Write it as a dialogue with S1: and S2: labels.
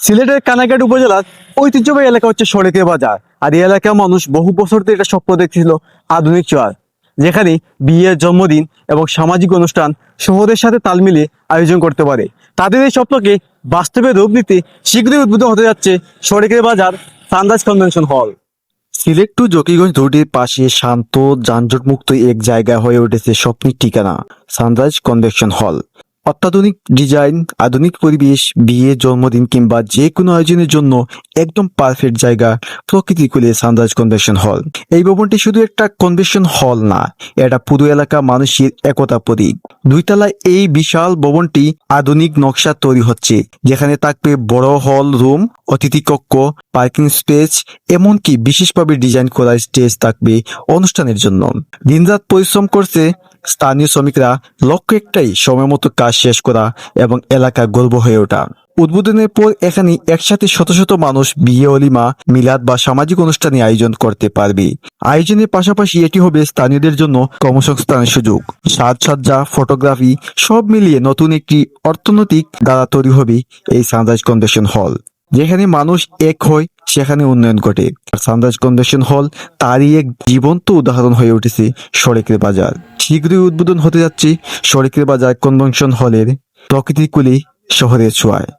S1: সিলেটের কানাঘাট উপজেলার ঐতিহ্যবাহী এলাকা হচ্ছে সড়কের বাজার। আর এই এলাকার মানুষ বহু বছর ধরে এটা স্বপ্ন দেখছিল আধুনিক চর যেখানে বিয়ের জন্মদিন এবং সামাজিক অনুষ্ঠান শহরের সাথে তাল মিলিয়ে আয়োজন করতে পারে। তাদের এই স্বপ্নকে বাস্তবে রূপ নিতে শীঘ্রই উদ্বোধন হতে যাচ্ছে সড়কের বাজার sunrise convention hall. Sylhet two Zakiganj রোডের পাশে শান্ত যানজটমুক্ত এক জায়গা হয়ে উঠেছে স্বপ্নের ঠিকানা, সানরাইজ কনভেনশন হল। অত্যাধুনিক ডিজাইন, আধুনিক পরিবেশ, বিয়ে, জন্মদিন কিংবা যে কোনো আয়োজনের জন্য একদম পারফেক্ট জায়গা, প্রকৃতি কুলে সানরাইজ কনভেনশন হল। এই ভবনটি শুধু একটা কনভেনশন হল না, এটা পুরো এলাকা মানুষের একতা প্রতীক। দুইতলায় এই বিশাল ভবনটি আধুনিক নকশা তৈরি হচ্ছে, যেখানে থাকবে বড় হল রুম, অতিথি কক্ষ, পার্কিং স্পেস, এমনকি বিশেষভাবে ডিজাইন করা স্টেজ থাকবে অনুষ্ঠানের জন্য। দিনরাত পরিশ্রম করছে স্থানীয় শ্রমিকরা, লক্ষ্য একটাই, সময় মতো কাজ শেষ করা এবং এলাকা গর্ব হয়ে ওঠা। উদ্বোধনের পর এখানে একসাথে শত শত মানুষ বিয়ে অলিমা মিলাদ বা সামাজিক অনুষ্ঠানে আয়োজন করতে পারবে। আয়োজনের পাশাপাশি এটি হবে স্থানীয়দের জন্য কর্মসংস্থানের সুযোগ। সাজসজ্জা, ফটোগ্রাফি সব মিলিয়ে নতুন একটি অর্থনৈতিক দ্বারা তৈরি হবে এই সানরাইজ কনভেনশন হল, যেখানে মানুষ এক হয় সেখানে উন্নয়ন ঘটে। আর সানরাইজ কনভেনশন হল তারই এক জীবন্ত উদাহরণ হয়ে উঠেছে সড়কের বাজার। শীঘ্রই উদ্বোধন হতে যাচ্ছে সড়কের বাজার কনভেনশন হলের প্রকৃতিকুলি শহরের ছোঁয়ায়।